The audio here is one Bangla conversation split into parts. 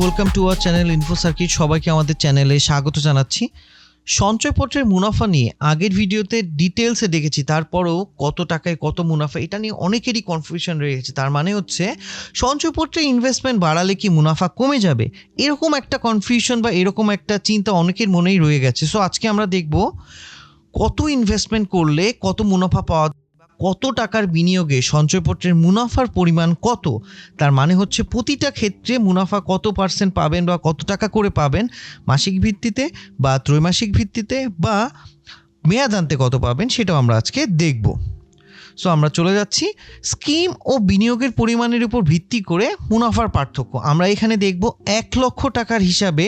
Welcome to our channel info circuit সবাইকে আমাদের চ্যানেলে স্বাগত জানাচ্ছি। সঞ্চয়পত্রের মুনাফা নিয়ে আগের ভিডিওতে ডিটেলসে দেখেছি, তারপরেও কত টাকায় কত মুনাফা, এটা নিয়ে অনেকেরই কনফিউশন রয়ে গেছে। তার মানে হচ্ছে সঞ্চয়পত্রে ইনভেস্টমেন্ট বাড়ালে কি মুনাফা কমে যাবে? এরকম একটা কনফিউশন বা এরকম একটা চিন্তা অনেকের মনেই রয়ে গেছে। সো আজকে আমরা দেখব কত ইনভেস্টমেন্ট করলে কত মুনাফা পাওয়া কত টাকার বিনিয়োগে সঞ্চয়পত্রের মুনাফার পরিমাণ কত? তার মানে হচ্ছে প্রতিটা ক্ষেত্রে মুনাফা কত পার্সেন্ট পাবেন বা কত টাকা করে পাবেন মাসিক ভিত্তিতে বা ত্রৈমাসিক ভিত্তিতে বা মেয়াদান্তে কত পাবেন সেটাও আমরা আজকে দেখব। সো আমরা চলে যাচ্ছি। স্কিম ও বিনিয়োগের পরিমাণের উপর ভিত্তি করে মুনাফার পার্থক্য। আমরা এখানে দেখব এক লক্ষ টাকার হিসাবে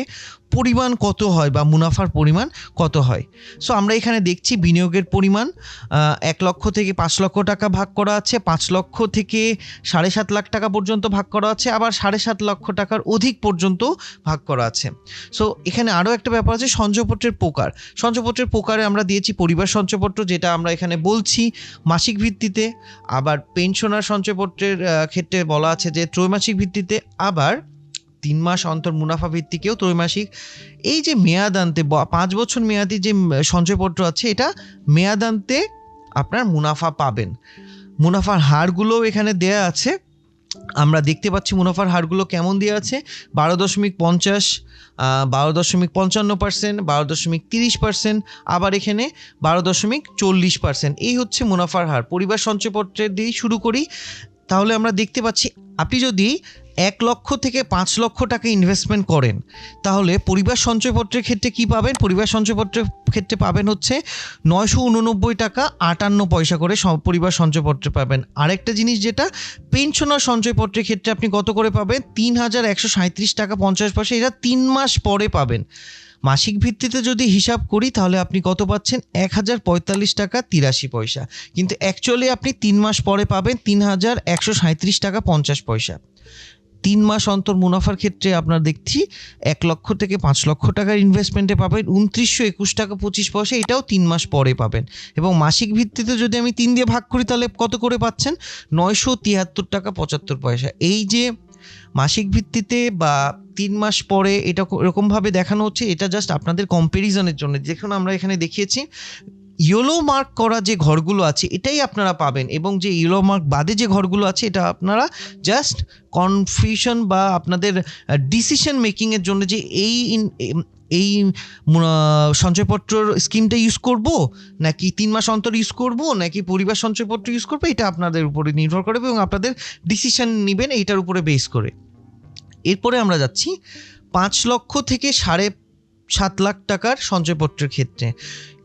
পরিমাণ কত হয় বা মুনাফার পরিমাণ কত হয়? সো আমরা এখানে দেখছি বিনিয়োগের পরিমাণ এক লক্ষ থেকে পাঁচ লক্ষ টাকা ভাগ করা আছে, পাঁচ লক্ষ থেকে সাড়ে সাত লাখ টাকা পর্যন্ত ভাগ করা আছে, আবার সাড়ে সাত লক্ষ টাকার অধিক পর্যন্ত ভাগ করা আছে। সো এখানে আরও একটা ব্যাপার আছে, সঞ্চয়পত্রের প্রকার সঞ্চয়পত্রের প্রকারে আমরা দিয়েছি পরিবার সঞ্চয়পত্র, যেটা আমরা এখানে বলছি মাসিক ভিত্তিতে, আবার পেনশনার সঞ্চয়পত্রের ক্ষেত্রে বলা আছে যে ত্রৈমাসিক ভিত্তিতে, আবার তিন মাস অন্তর মুনাফা ভিত্তিকেও ত্রৈমাসিক। এই যে মেয়াদান্তে পাঁচ বছর মেয়াদি যে সঞ্চয়পত্র আছে, এটা মেয়াদান্তে আপনার মুনাফা পাবেন। মুনাফার হারগুলোও এখানে দেয়া আছে। আমরা দেখতে পাচ্ছি মুনাফার হারগুলো কেমন দেওয়া আছে? বারো দশমিক পঞ্চাশ বারো দশমিক পঞ্চান্ন পার্সেন্ট, বারো দশমিক তিরিশ পার্সেন্ট, আবার এখানে বারো দশমিক চল্লিশ পার্সেন্ট। এই হচ্ছে মুনাফার হার। পরিবার সঞ্চয়পত্রের দিয়েই শুরু করি। তাহলে আমরা দেখতে পাচ্ছি, আপনি যদি এক লক্ষ থেকে পাঁচ লক্ষ টাকা ইনভেস্টমেন্ট করেন, তাহলে পরিবার সঞ্চয়পত্রের ক্ষেত্রে কি পাবেন? পরিবার সঞ্চয়পত্রের ক্ষেত্রে পাবেন হচ্ছে নয়শো উননব্বই টাকা আটান্ন পয়সা করে পরিবার সঞ্চয়পত্রে পাবেন। আরেকটা জিনিস যেটা, পেনশনার সঞ্চয়পত্রের ক্ষেত্রে আপনি কত করে পাবেন? তিন হাজার একশো সাঁত্রিশ টাকা পঞ্চাশ পয়সা, এটা তিন মাস পরে পাবেন। মাসিক ভিত্তিতে যদি হিসাব করি, তাহলে আপনি কত পাচ্ছেন? এক হাজার পঁয়তাল্লিশ টাকা তিরাশি পয়সা। কিন্তু অ্যাকচুয়ালি আপনি তিন মাস পরে পাবেন তিন হাজার একশো সাঁত্রিশ টাকা পঞ্চাশ পয়সা। তিন মাস অন্তর মুনাফার ক্ষেত্রে আপনার দেখছি এক লক্ষ থেকে পাঁচ লক্ষ টাকার ইনভেস্টমেন্টে পাবেন, উনত্রিশশো একুশ টাকা পঁচিশ পয়সা, এটাও তিন মাস পরে পাবেন। এবং মাসিক ভিত্তিতে যদি আমি তিন দিয়ে ভাগ করি, তাহলে কত করে পাচ্ছেন? নয়শো তিয়াত্তর টাকা পঁচাত্তর পয়সা। এই যে মাসিক ভিত্তিতে বা তিন মাস পরে এটা এরকমভাবে দেখানো হচ্ছে, এটা জাস্ট আপনাদের কম্প্যারিজনের জন্য। দেখুন আমরা এখানে দেখিয়েছি ইয়েলো মার্ক করা যে ঘরগুলো আছে, এটাই আপনারা পাবেন এবং যে ইয়েলো মার্ক বাদে যে ঘরগুলো আছে, এটা আপনারা জাস্ট কনফিউশন বা আপনাদের ডিসিশন মেকিংয়ের জন্য যে এই এই সঞ্চয়পত্রর স্কিমটা ইউজ করব, নাকি তিন মাস অন্তর ইউজ করব, নাকি পরিবার সঞ্চয়পত্র ইউজ করব, এটা আপনাদের উপরে নির্ভর করবে এবং আপনাদের ডিসিশন নেবেন এইটার উপরে বেস করে। এরপরে আমরা যাচ্ছি পাঁচ লক্ষ থেকে সাড়ে সাত লাখ টাকার সঞ্চয়পত্রের ক্ষেত্রে।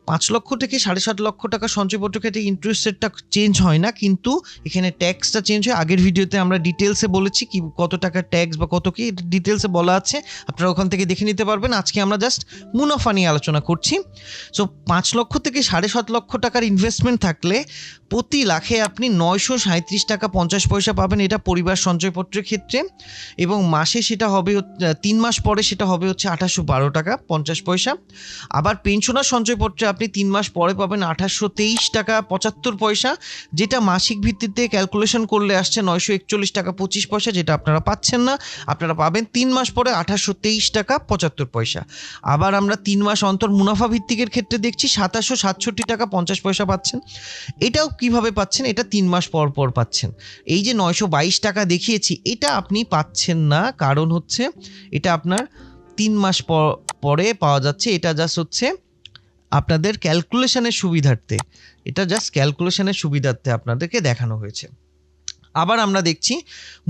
পাঁচ লক্ষ থেকে সাড়ে সাত লক্ষ টাকা সঞ্চয়পত্রের ক্ষেত্রে ইন্টারেস্ট রেটটা চেঞ্জ হয় না, কিন্তু এখানে ট্যাক্সটা চেঞ্জ হয়। আগের ভিডিওতে আমরা ডিটেলসে বলেছি কি কত টাকা ট্যাক্স বা কত কি ডিটেলসে বলা আছে। আপনারা ওখান থেকে দেখে নিতে পারবেন। আজকে আমরা জাস্ট মুনাফা নিয়ে আলোচনা করছি। সো পাঁচ লক্ষ থেকে সাড়ে সাত লক্ষ টাকার ইনভেস্টমেন্ট থাকলে প্রতি লাখে আপনি নয়শো সাঁত্রিশ টাকা পঞ্চাশ পয়সা পাবেন এটা পরিবার সঞ্চয়পত্রের ক্ষেত্রে। এবং মাসে সেটা হবে তিন মাস পরে সেটা হবে হচ্ছে আঠাশশো বারো টাকা পঞ্চাশ পয়সা। আবার পেনশনার সঞ্চয়পত্রে আপনি তিন মাস পরে পাবেন আঠাশশো তেইশ টাকা পঁচাত্তর পয়সা, যেটা মাসিক ভিত্তিতে ক্যালকুলেশন করলে আসছে নয়শো একচল্লিশ টাকা পঁচিশ পয়সা, যেটা আপনারা পাচ্ছেন না। আপনারা পাবেন তিন মাস পরে আঠাশশো তেইশ টাকা পঁচাত্তর পয়সা। আবার আমরা তিন মাস অন্তর মুনাফা ভিত্তিকের ক্ষেত্রে দেখছি সাতাশশো সাতষট্টি টাকা পঞ্চাশ পয়সা পাচ্ছেন। এটাও কীভাবে পাচ্ছেন? এটা তিন মাস পর পর পাচ্ছেন। এই যে নয়শো বাইশ টাকা দেখিয়েছি, এটা আপনি পাচ্ছেন না। কারণ হচ্ছে, এটা আপনার তিন মাস পর- পরে পাওয়া যাচ্ছে। এটা জাস্ট হচ্ছে আপনাদের ক্যালকুলেশনের সুবিধার্থে, এটা জাস্ট ক্যালকুলেশনের সুবিধার্থে আপনাদেরকে দেখানো হয়েছে। আবার আমরা দেখছি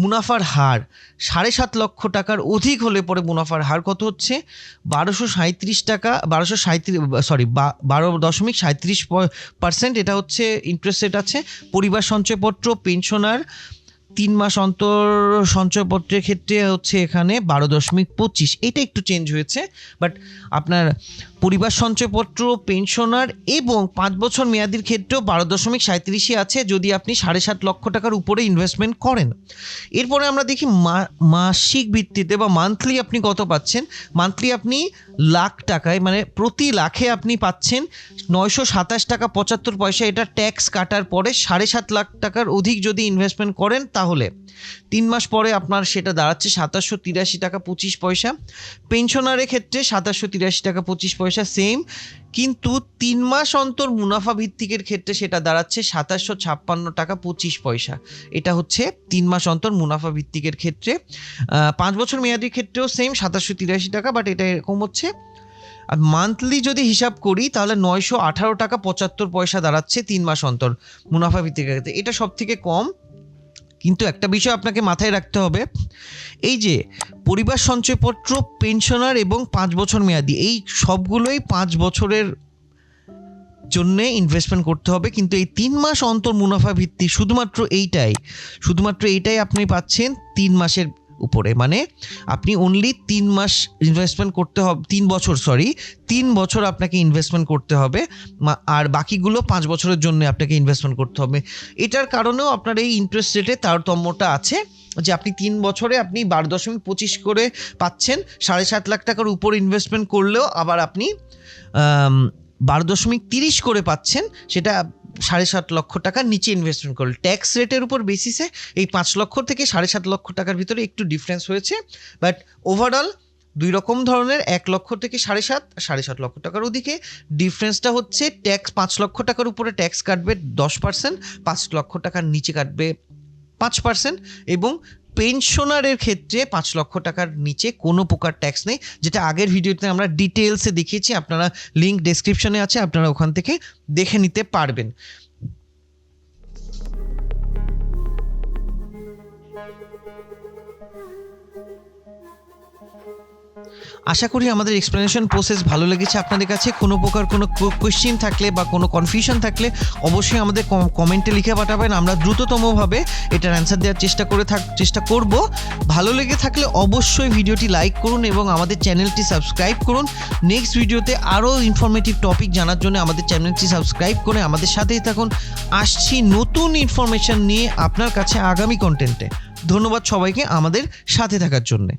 মুনাফার হার, সাড়ে সাত লক্ষ টাকার অধিক হলে পরে মুনাফার হার কত হচ্ছে? বারোশো সাঁত্রিশ টাকা, বারোশো সাঁত্রিশ সরি বারো দশমিক সাঁত্রিশ পার্সেন্ট এটা হচ্ছে ইন্টারেস্ট রেট আছে। পরিবার সঞ্চয়পত্র পেনশনার তিন মাস অন্তর সঞ্চয়পত্রের ক্ষেত্রে হচ্ছে এখানে বারো দশমিক পঁচিশ। এটা একটু চেঞ্জ হয়েছে বাট আপনার পরিবার সঞ্চয়পত্র, পেনশনার এবং পাঁচ বছর মেয়াদির ক্ষেত্রেও বারো দশমিক সাঁত্রিশই আছে যদি আপনি সাড়ে সাত লক্ষ টাকার উপরে ইনভেস্টমেন্ট করেন। এরপরে আমরা দেখি মাসিক ভিত্তিতে বা মান্থলি আপনি কত পাচ্ছেন? মান্থলি আপনি লাখ টাকায় মানে প্রতি লাখে আপনি পাচ্ছেন নয়শো সাতাশ টাকা পঁচাত্তর পয়সা। এটা ট্যাক্স কাটার পরে সাড়ে সাত লাখ টাকার অধিক যদি ইনভেস্টমেন্ট করেন তাহলে। তিন মাস পরে আপনার সেটা দাঁড়াচ্ছে সাতাশশো তিরাশি টাকা পঁচিশ পয়সা। পেনশনারের ক্ষেত্রে সাতাশশো তিরাশি টাকা পঁচিশ পয়সা সেম কিন্তু তিন মাস অন্তর মুনাফা ভিত্তিকের ক্ষেত্রে সেটা দাঁড়াচ্ছে সাতাশশো ছাপ্পান্ন টাকা পঁচিশ পয়সা। এটা হচ্ছে তিন মাস অন্তর মুনাফা ভিত্তিকের ক্ষেত্রে। পাঁচ বছর মেয়াদির ক্ষেত্রেও সেম সাতাশশো তিরাশি টাকা বাট এটা এরকম হচ্ছে। আর মান্থলি যদি হিসাব করি, তাহলে নয়শো আঠারো টাকা পঁচাত্তর পয়সা দাঁড়াচ্ছে তিন মাস অন্তর মুনাফা ভিত্তিকের ক্ষেত্রে। এটা সব থেকে কম। কিন্তু একটা বিষয় আপনাকে মাথায় রাখতে হবে, এই যে পরিবার সঞ্চয়পত্র পেনশনার এবং পাঁচ বছর মেয়াদি, এই সবগুলোই পাঁচ বছরের জন্য ইনভেস্টমেন্ট করতে হবে, কিন্তু এই তিন মাস অন্তর মুনাফা ভিত্তি শুধুমাত্র এইটাই শুধুমাত্র এইটাই আপনি পাচ্ছেন তিন মাসের উপরে মানে আপনি অনলি তিন মাস ইনভেস্টমেন্ট করতে হবে, তিন বছর সরি তিন বছর আপনাকে ইনভেস্টমেন্ট করতে হবে আর বাকিগুলো পাঁচ বছরের জন্য আপনাকে ইনভেস্টমেন্ট করতে হবে। এটার কারণেও আপনার এই ইন্টারেস্ট রেটে তারতম্যটা আছে, যে আপনি তিন বছরে আপনি বারো দশমিক পঁচিশ করে পাচ্ছেন, সাড়ে সাত লাখ টাকার উপর ইনভেস্টমেন্ট করলেও আবার আপনি বারো দশমিক তিরিশ করে পাচ্ছেন, সেটা সাড়ে সাত লক্ষ টাকার নিচে ইনভেস্টমেন্ট করল। ট্যাক্স রেটের উপর বেসিসে এই পাঁচ লক্ষ থেকে সাড়ে সাত লক্ষ টাকার ভিতরে একটু ডিফারেন্স হয়েছে। বাট ওভারঅল দুই রকম ধরনের, এক লক্ষ থেকে সাড়ে সাত সাড়ে সাত লক্ষ টাকার ওদিকে। ডিফারেন্সটা হচ্ছে ট্যাক্স পাঁচ লক্ষ টাকার উপরে ট্যাক্স কাটবে দশ পার্সেন্ট পাঁচ লক্ষ টাকার নিচে কাটবে পাঁচ পার্সেন্ট এবং পেনশনারের ক্ষেত্রে পাঁচ লক্ষ টাকার নিচে কোনো প্রকার ট্যাক্স নেই, যেটা আগের ভিডিওতে আমরা ডিটেলসে দেখিয়েছি, আপনারা লিঙ্ক ডেসক্রিপশনে আছে, আপনারা ওখান থেকে দেখে নিতে পারবেন। আশা করি আমাদের এক্সপ্লেনেশন প্রসেস ভালো লেগেছে আপনাদের কাছে। কোনো প্রকার কোনো কোয়েশ্চেন থাকলে বা কোনো কনফিউশন থাকলে অবশ্যই আমাদের কমেন্টে লিখে পাঠাবেন। আমরা দ্রুততমভাবে এটার অ্যান্সার দেওয়ার চেষ্টা করে থাক, চেষ্টা করব। ভালো লেগে থাকলে অবশ্যই ভিডিওটি লাইক করুন এবং আমাদের চ্যানেলটি সাবস্ক্রাইব করুন। নেক্সট ভিডিওতে আরও ইনফরমেটিভ টপিক জানার জন্য আমাদের চ্যানেলটি সাবস্ক্রাইব করে আমাদের সাথেই থাকুন। আসছি নতুন ইনফরমেশন নিয়ে আপনার কাছে আগামী কন্টেন্টে ধন্যবাদ সবাইকে আমাদের সাথে থাকার জন্যে।